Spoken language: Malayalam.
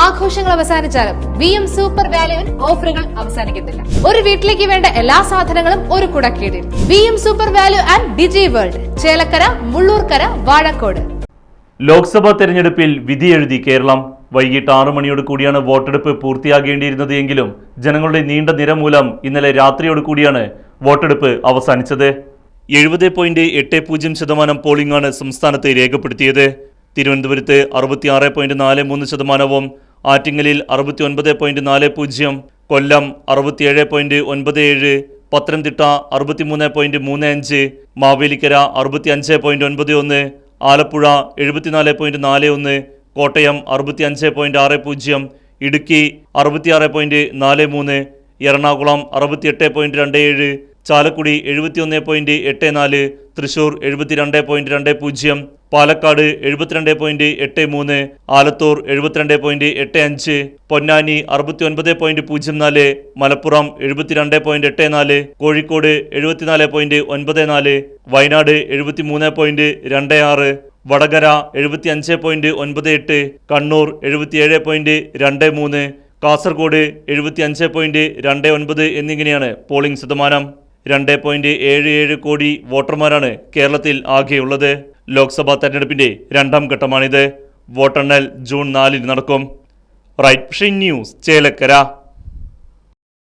ആഘോഷങ്ങൾ അവസാനിച്ചാലും വി എം സൂപ്പർ വാല്യുവിൽ ഓഫറുകൾ അവസാനിക്കുന്നില്ല ഒരു വീട്ടിലേക്ക് വേണ്ട എല്ലാ സാധനങ്ങളും ഒരു കുടക്കീടിൽ V M super value and digi world Chelakkara Mullurkara Vazhakode. Lok Sabha തെരഞ്ഞെടുപ്പിൽ വിധിയെഴുതി കേരളം. വൈകിട്ട് ആറു മണിയോട് കൂടിയാണ് വോട്ടെടുപ്പ് പൂർത്തിയാകേണ്ടിയിരുന്നത് എങ്കിലും ജനങ്ങളുടെ നീണ്ട നിര മൂലം ഇന്നലെ രാത്രിയോട് കൂടിയാണ് വോട്ടെടുപ്പ് അവസാനിച്ചത്. എഴുപത് പോയിന്റ് എട്ട് പൂജ്യം ശതമാനം പോളിംഗാണ് സംസ്ഥാനത്ത് രേഖപ്പെടുത്തിയത്. തിരുവനന്തപുരത്ത് അറുപത്തിയാറ് പോയിന്റ് നാല് മൂന്ന് ശതമാനവും ആറ്റിങ്ങലിൽ അറുപത്തി ഒൻപത് പോയിന്റ് നാല് പൂജ്യം കൊല്ലം അറുപത്തിയേഴ് പോയിന്റ് ഒൻപത് ഏഴ് പത്തനംതിട്ട അറുപത്തിമൂന്ന് പോയിന്റ് മൂന്ന് അഞ്ച് മാവേലിക്കര അറുപത്തി അഞ്ച് പോയിന്റ് ഒൻപത് ഒന്ന് ആലപ്പുഴ എഴുപത്തിനാല് പോയിന്റ് നാല് ഒന്ന് കോട്ടയം അറുപത്തി അഞ്ച് പോയിന്റ് ആറ് പൂജ്യം ഇടുക്കി അറുപത്തിയാറ് പോയിന്റ് നാല് മൂന്ന് എറണാകുളം അറുപത്തിയെട്ട് പോയിന്റ് രണ്ട് ഏഴ് ചാലക്കുടി എഴുപത്തിയൊന്ന് പോയിന്റ് എട്ട് നാല് തൃശൂർ എഴുപത്തിരണ്ട് പോയിന്റ് രണ്ട് പൂജ്യം പാലക്കാട് എഴുപത്തിരണ്ട് പോയിന്റ് എട്ട് മൂന്ന് ആലത്തൂർ എഴുപത്തിരണ്ട് പോയിന്റ് എട്ട് അഞ്ച് പൊന്നാനി അറുപത്തി ഒൻപത് പോയിന്റ് പൂജ്യം നാല് മലപ്പുറം എഴുപത്തിരണ്ട് പോയിന്റ് എട്ട് നാല് കോഴിക്കോട് എഴുപത്തിനാല് പോയിന്റ് ഒൻപത് നാല് വയനാട് എഴുപത്തിമൂന്ന് പോയിന്റ് രണ്ട് ആറ് വടകര എഴുപത്തി അഞ്ച് പോയിന്റ് ഒൻപത് എട്ട് കണ്ണൂർ എഴുപത്തിയേഴ് പോയിന്റ് രണ്ട് മൂന്ന് കാസർഗോഡ് എഴുപത്തി അഞ്ച് പോയിന്റ് രണ്ട് ഒൻപത് എന്നിങ്ങനെയാണ് പോളിംഗ് ശതമാനം. രണ്ട് പോയിന്റ് ഏഴ് ഏഴ് കോടി വോട്ടർമാരാണ് കേരളത്തിൽ ആകെയുള്ളത്. ലോക്സഭാ തെരഞ്ഞെടുപ്പിന്റെ രണ്ടാം ഘട്ടമാണിത്. വോട്ടെണ്ണൽ ജൂൺ നാലിന് നടക്കും. Right news Chelakkara.